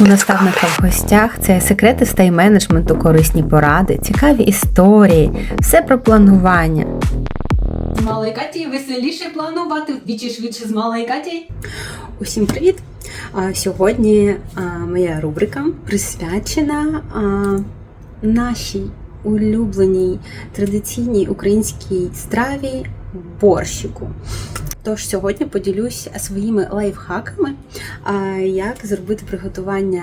У наставника в гостях це секрети з тайм-менеджменту, корисні поради, цікаві історії, все про планування. З малої Каті веселіше планувати вдвічі швидше з малої Каті. Усім привіт! Сьогодні моя рубрика присвячена нашій улюбленій традиційній українській страві борщику. Тож сьогодні поділюсь своїми лайфхаками, як зробити приготування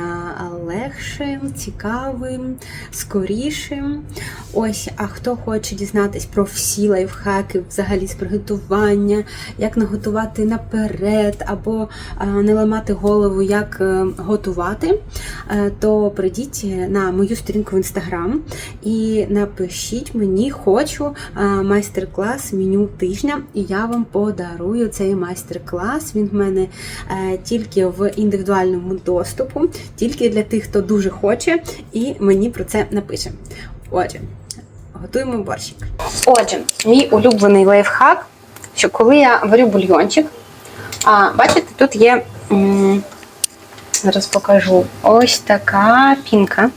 легшим, цікавим, скорішим. Ось, а хто хоче дізнатись про всі лайфхаки взагалі з приготування, як наготувати наперед, або не ламати голову, як е, готувати, е, то прийдіть на мою сторінку в інстаграм і напишіть мені, хочу майстер-клас меню тижня, і я вам подарую цей майстер-клас. Він в мене е, тільки в індивідуальному доступу, тільки для тих, хто дуже хоче, і мені про це напише. Отже, готуємо борщик. Отже, мій улюблений лайфхак, що коли я варю бульйончик, а, бачите, тут є. Зараз покажу ось така пінка.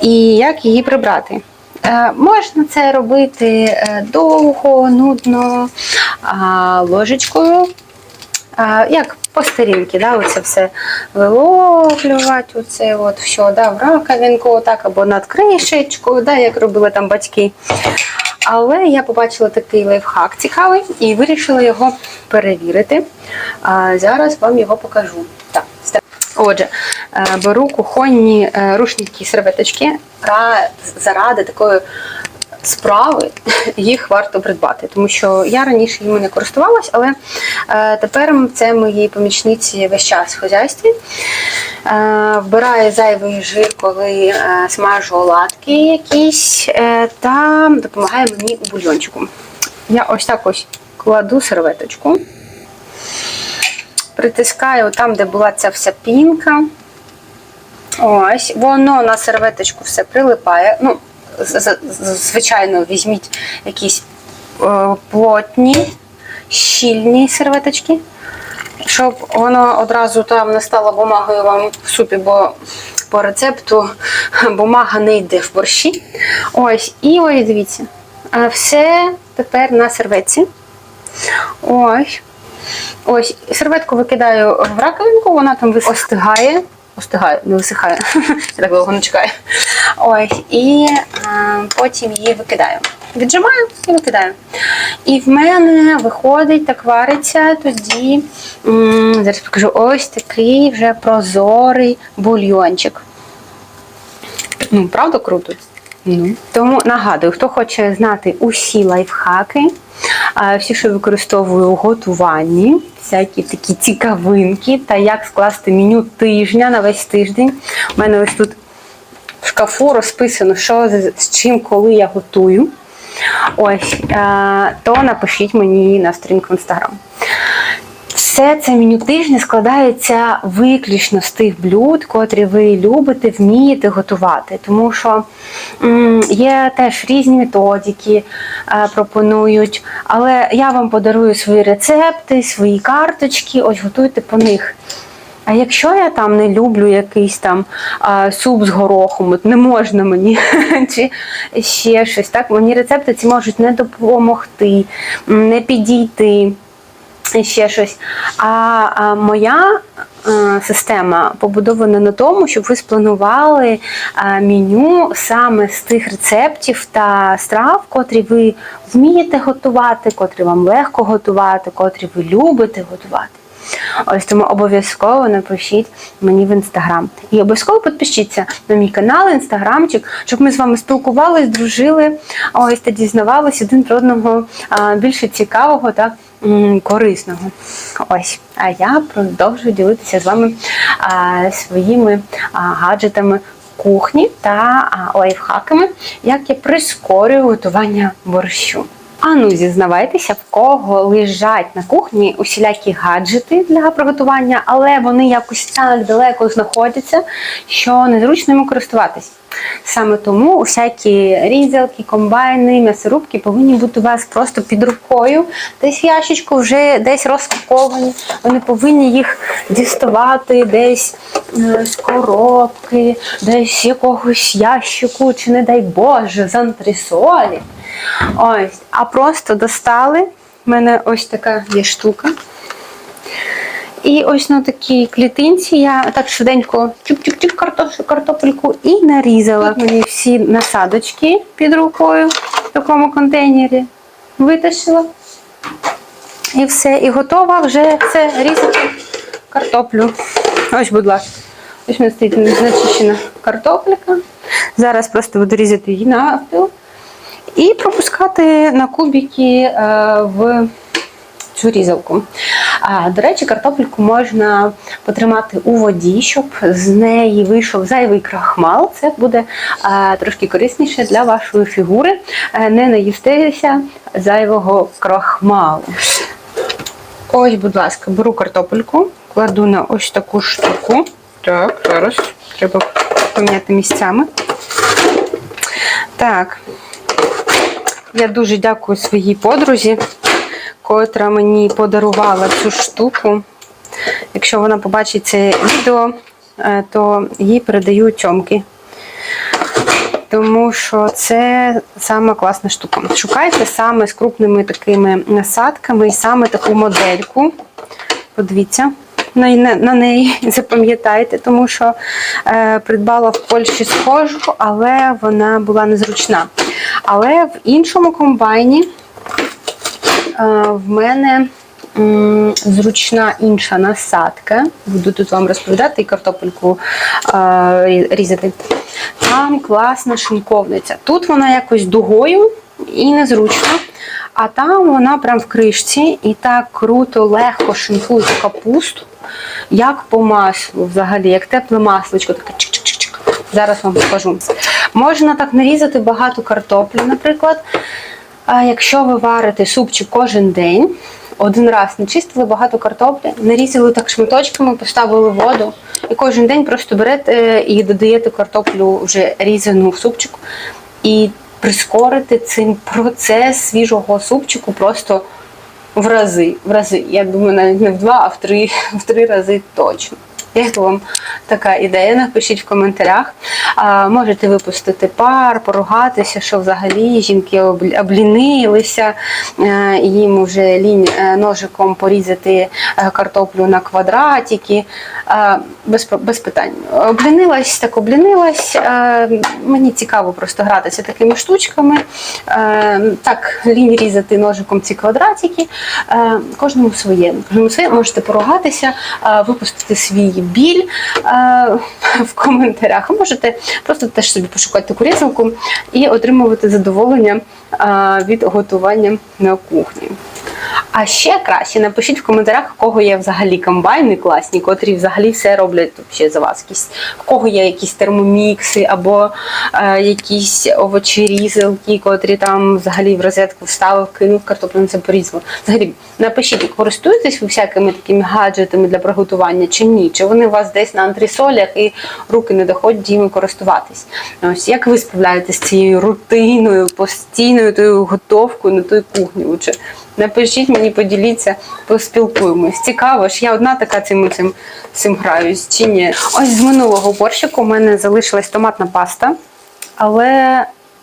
І як її прибрати? Е, можна це робити е, довго, нудно, ложечкою. Як по старінки, да, оце все виловлювати, оце от все, да, в раковинку, отак, або над кришечкою, да, як робили там батьки. Але я побачила такий лайфхак цікавий і вирішила його перевірити. Зараз вам його покажу. Так, Отже, е, беру кухонні е, рушники серветочки Ра- заради такої справи їх варто придбати, тому що я раніше їми не користувалась, але е, тепер це мої помічниці весь час в хазяйстві. Е, вбирає зайвий жир, коли смажу оладки якісь, та допомагає мені у бульйончику. Я ось так ось кладу серветочку, притискаю там, де була ця вся пінка. Ось, воно на серветочку все прилипає. Ну, звичайно, візьміть якісь е, плотні, щільні серветочки, щоб воно одразу там не стало бумагою вам в супі, бо по рецепту бумага не йде в борщі. Ось, і ось дивіться, е, все тепер на серветці. Ось. Ось, серветку викидаю в раковинку, вона там остигає. Остигає, не висихає. Я так довго не чекаю. Ось, і е, потім її викидаю. Віджимаю і викидаю. І в мене виходить, так вариться тоді. м, зараз покажу ось такий вже прозорий бульйончик. Ну, правда круто? Ну. Тому нагадую, хто хоче знати усі лайфхаки, всі, що використовую у готуванні, всякі такі цікавинки, та як скласти меню тижня на весь тиждень. У мене ось тут в шкафу розписано, що з, з чим, коли я готую. Ось, е, то напишіть мені на сторінку в інстаграм. Все це меню тижня складається виключно з тих блюд, котрі ви любите, вмієте готувати. Тому що є теж різні методики, е, пропонують. Але я вам подарую свої рецепти, свої карточки, ось готуйте по них. А якщо я там не люблю якийсь там а, суп з горохом, от не можна мені, чи ще щось, так мені рецепти ці можуть не допомогти, не підійти ще щось. А, а моя е, система побудована на тому, щоб ви спланували е, меню саме з тих рецептів та страв, котрі ви вмієте готувати, котрі вам легко готувати, котрі ви любите готувати. Ось тому обов'язково напишіть мені в інстаграм. І обов'язково підпишіться на мій канал, інстаграмчик, щоб ми з вами спілкувались, дружили, ось та дізнавалися один про одного а, більше цікавого та м, корисного. Ось. А я продовжую ділитися з вами а, своїми а, гаджетами кухні та а, лайфхаками, як я прискорюю готування борщу. А ну зізнавайтеся, в кого лежать на кухні усілякі гаджети для приготування, але вони якось так далеко знаходяться, що незручно ними користуватись. Саме тому усякі різалки, комбайни, м'ясорубки повинні бути у вас просто під рукою. Десь в ящичку вже десь розпаковані. Ви не повинні їх діставати, десь е, з коробки, десь якогось ящику, чи не дай Боже, з антресолі. Ось, а просто достали. У мене ось така є штука. І ось на такій клітинці я так швиденько картош- картопельку і нарізала. Мені всі насадочки під рукою в такому контейнері витащила. І все, і готова вже це різати картоплю. Ось, будь ласка. Ось у мене стоїть незачищена картопелька. Зараз просто буду різати її навпіл і пропускати на кубики е, в цю різалку. До речі, картопельку можна потримати у воді, щоб з неї вийшов зайвий крахмал. Це буде а, трошки корисніше для вашої фігури. Е, не наїстися зайвого крахмалу. Ось, будь ласка, беру картопельку, кладу на ось таку штуку. Так, зараз треба поміняти місцями. Так. Я дуже дякую своїй подрузі, котра мені подарувала цю штуку. Якщо вона побачить це відео, е, то їй передаю тьомки. Тому що це саме класна штука. Шукайте саме з крупними такими насадками і саме таку модельку. Подивіться на, на, на неї, запам'ятайте, тому що е, придбала в Польщі схожу, але вона була незручна. Але в іншому комбайні е, в мене зручна інша насадка. Буду тут вам розповідати і картопельку е, різати. Там класна шинковниця. Тут вона якось дугою і незручно. А там вона прям в кришці і так круто, легко шинкує капусту, як по маслу взагалі, як тепле масличко, таке чик-чик-чик. Зараз вам покажу. Можна так нарізати багато картоплі, наприклад. А якщо ви варите супчик кожен день, один раз не чистили багато картоплі, нарізали так шматочками, поставили воду, і кожен день просто берете і додаєте картоплю вже різану в супчик. І прискорити цим процес свіжого супчику просто в рази. В рази. Я думаю, навіть не в два, а в три, в три рази точно. Як вам така ідея? Напишіть в коментарях. А, можете випустити пар, поругатися, що взагалі жінки облінилися, е, їм вже лінь е, ножиком порізати е, картоплю на квадратики. Е, Без, без питань. Облінилась, так облінилась. Е, Мені цікаво просто гратися такими штучками. Е, Так, лінь різати ножиком ці квадратики. Е, Кожному своє. Кожному своє можете поругатися, е, випустити свій біль е, в коментарях. А Можете просто теж собі пошукати таку різанку і отримувати задоволення е, від готування на кухні. А ще краще напишіть в коментарях, у кого є взагалі комбайни класні, котрі взагалі все роблять вообще за вас. Якісь, в кого є якісь термомікси або е, якісь овочерізалки, котрі там взагалі в розетку вставив, кинув картоплю це порізав. Взагалі, напишіть, користуєтесь ви всякими такими гаджетами для приготування чи ні? Чи вони у вас десь на антресолях і руки не доходять їм користуватись? Ось як ви справляєтесь з цією рутиною, постійною тою готовкою на той кухні? Лучше напишіть мені, поділіться, поспілкуємось. Цікаво ж, я одна така цим цим, цим граюсь чи ні. Ось з минулого борщику у мене залишилась томатна паста, але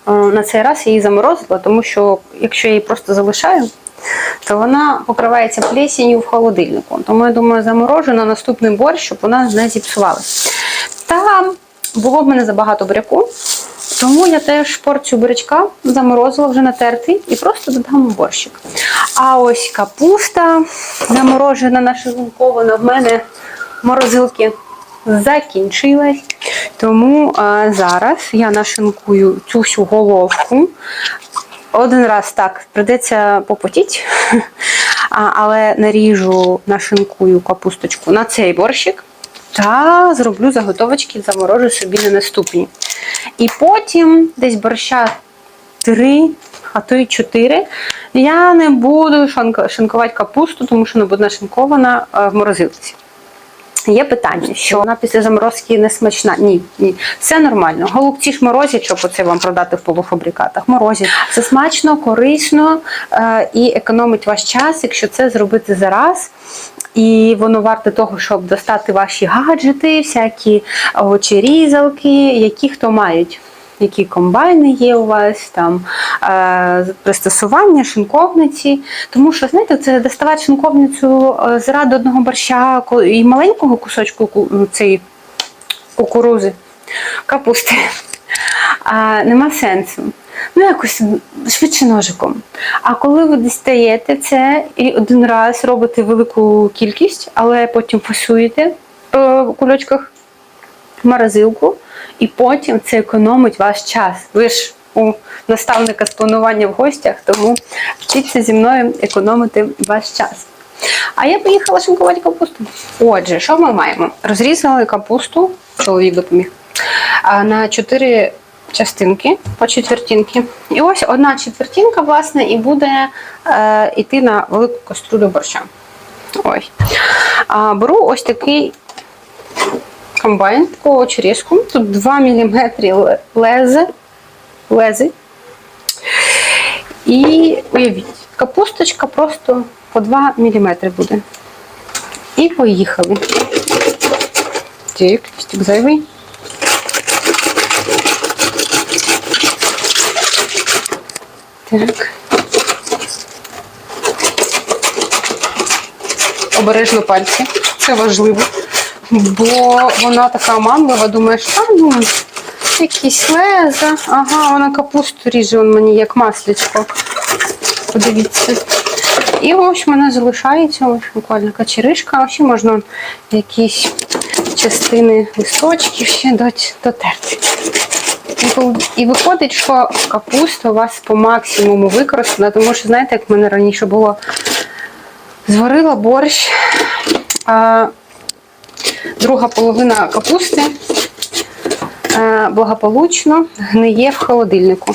е, на цей раз я її заморозила, тому що якщо я її просто залишаю, то вона покривається плесенью в холодильнику. Тому я думаю, заморожу на наступний борщ, щоб вона не зіпсувалася. Та було в мене забагато буряку, тому я теж порцію бурячка заморозила вже натертий і просто додам борщик. А ось капуста заморожена, нашинкована в мене морозилки закінчилась. Тому а, зараз я нашинкую цю всю головку. Один раз так придеться попотіть, але наріжу, нашинкую капусточку на цей борщик та зроблю заготовочки, заморожу собі на наступні. І потім десь борща три, а то й чотири. Я не буду шинкувати капусту, тому що вона буде нашинкована е, в морозилці. Є питання, що вона після заморозки не смачна. Ні, ні, все нормально. Голубці ж морозять, щоб оце вам продати в полуфабрикатах. Морозять. Це смачно, корисно е, і економить ваш час, якщо це зробити зараз. І воно варте того, щоб достати ваші гаджети, всякі овочі-різалки, які хто мають. Які комбайни є у вас, там е, пристосування, шинковниці. Тому що, знаєте, це доставати шинковницю е, заради одного борща і маленького кусочку ку- цієї кукурузи, капусти. А, нема сенсу. Ну, якось швидше ножиком. А коли ви дістаєте це і один раз робите велику кількість, але потім фасуєте е, в кульочках в морозилку, і потім це економить ваш час. Ви ж у наставника з планування в гостях, тому вчіться зі мною економити ваш час. А я поїхала шинкувати капусту. Отже, що ми маємо? Розрізали капусту, чоловік допоміг, на чотири частинки по четвертинки. І ось одна четвертинка, власне, і буде е, йти на велику каструлю борща. Ось. А, беру ось такий комбайн, таку очерізку. Тут 2 мм лези. лези. І уявіть, капусточка просто по 2 мм буде. І поїхали. Так, листик зайвий. Так. Обережно пальці. Це важливо. Бо вона така оманлива, думаєш, а ну, якісь леза. Ага, вона капусту ріже он мені як маслячко. Подивіться. І ось в мене залишається ось буквально качеришка, а ще можна якісь частини листочків ще дотерти. І виходить, що капуста у вас по максимуму використана, тому що, знаєте, як в мене раніше було, зварила борщ, а друга половина капусти е, благополучно гниє в холодильнику.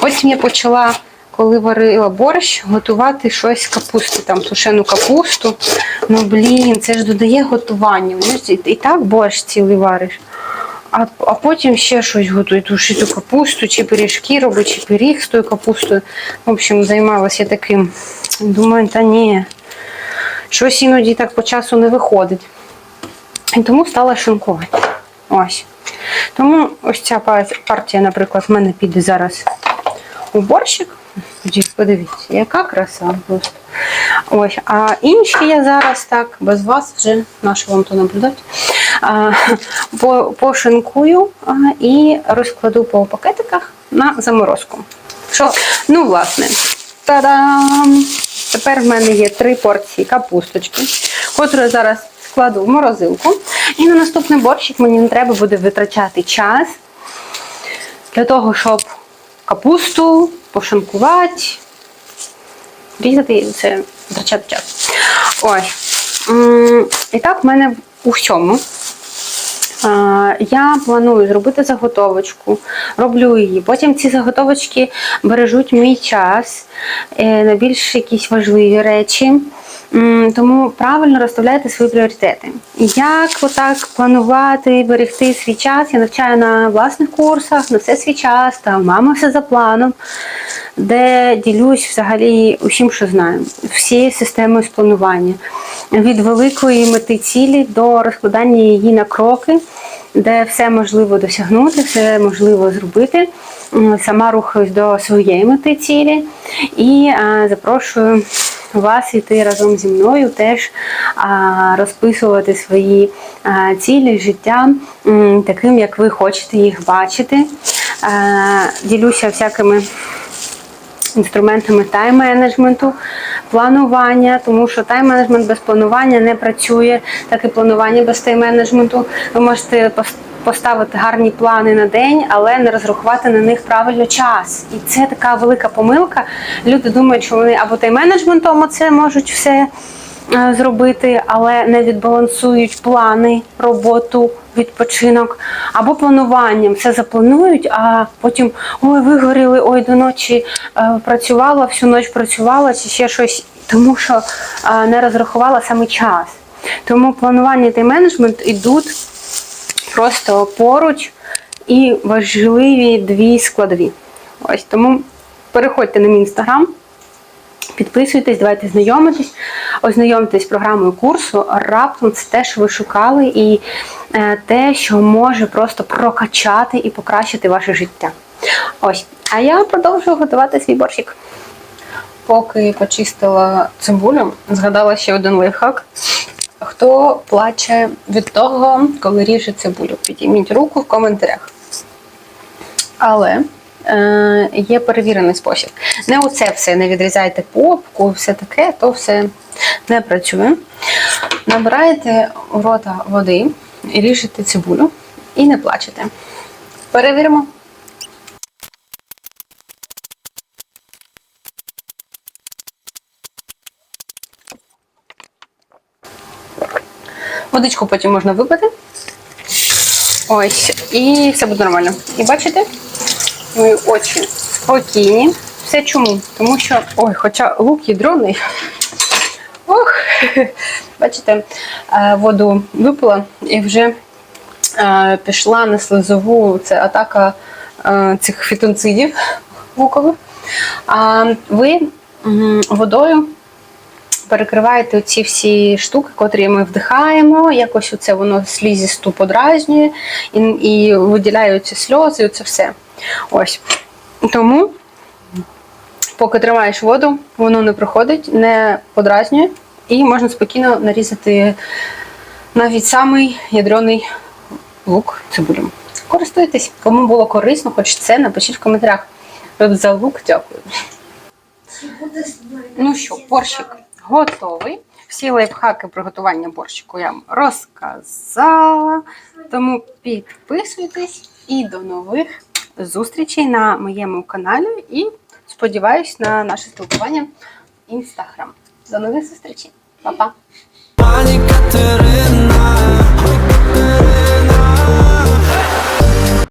Потім я почала, коли варила борщ, готувати щось з капусти, там тушену капусту. Ну блін, це ж додає готування. І, так борщ цілий вариш. А, а потім ще щось готую, тушити капусту, чи пиріжки робить, чи пиріг з тою капустою. В общем, займалася таким. Думаю, та ні, щось іноді так по часу не виходить. І тому стала шинкувати. Ось. Тому ось ця партія, наприклад, в мене піде зараз у борщик. Подивіться, яка краса просто. Ось. А інші я зараз так, без вас вже нащо вам то наблюдати. По- пошинкую і розкладу по пакетиках на заморозку. Що? Ну, власне, та-дам! Тепер в мене є три порції капусточки, котру я зараз складу в морозилку. І на наступний борщик мені не треба буде витрачати час для того, щоб капусту пошинкувати, різати це витрачати час. Ось. І так, в мене у всьому. Я планую зробити заготовочку, роблю її. Потім ці заготовочки бережуть мій час е, на більш якісь важливі речі. Тому правильно розставляйте свої пріоритети. Як отак планувати, берегти свій час? Я навчаю на власних курсах, на все свій час, та мама все за планом, де ділюсь взагалі усім, що знаю, всією системою з планування. Від великої мети цілі до розкладання її на кроки, де все можливо досягнути, все можливо зробити. Сама рухаюсь до своєї мети цілі і запрошую вас йти разом зі мною, теж розписувати свої цілі життя таким, як ви хочете їх бачити. Ділюся всякими інструментами тайм-менеджменту, планування, тому що тайм-менеджмент без планування не працює, так і планування без тайм-менеджменту. Ви можете поставити гарні плани на день, але не розрахувати на них правильно час. І це така велика помилка. Люди думають, що вони або тайм-менеджментом це можуть все е, зробити, але не відбалансують плани, роботу, відпочинок або плануванням. Все запланують, а потім ой, вигоріли, ой, до ночі е, працювала, всю ніч працювала чи ще щось, тому що е, не розрахувала саме час. Тому планування та менеджмент ідуть просто поруч і важливі дві складові. Ось тому переходьте на мій інстаграм, Підписуйтесь, давайте знайомитись, ознайомтесь з програмою курсу. Раптом це те, що ви шукали, і е, те, що може просто прокачати і покращити ваше життя. Ось. А я продовжую готувати свій борщик. Поки почистила цибулю, згадала ще один лайфхак. Хто плаче від того, коли ріже цибулю? Підійміть руку в коментарях. Але е, є перевірений спосіб. Не оце все, не відрізайте попку, все таке, то все не працює. Набираєте у рота води, ріжете цибулю і не плачете. Перевіримо. Водичку потім можна випити. Ось, і все буде нормально. І бачите, мої очі спокійні. Все чому? Тому що, ой, хоча лук ядроний. Ох, бачите, е, воду випила і вже е, пішла на слизову. Це атака е, цих фітонцидів лукових. А ви водою перекриваєте ці всі штуки, котрі ми вдихаємо, якось оце воно слізісту подразнює і, і виділяються сльози, і це все. Ось. Тому, поки тримаєш воду, воно не проходить, не подразнює, і можна спокійно нарізати навіть самий ядрений лук цибулю. Користуйтесь, кому було корисно, хоч це, напишіть в коментарях. За лук дякую. Ну що, борщик готовий. Всі лайфхаки приготування борщику я вам розказала. Тому підписуйтесь і до нових зустрічей на моєму каналі. І сподіваюсь на наше спілкування в інстаграм. До нових зустрічей. Па-па!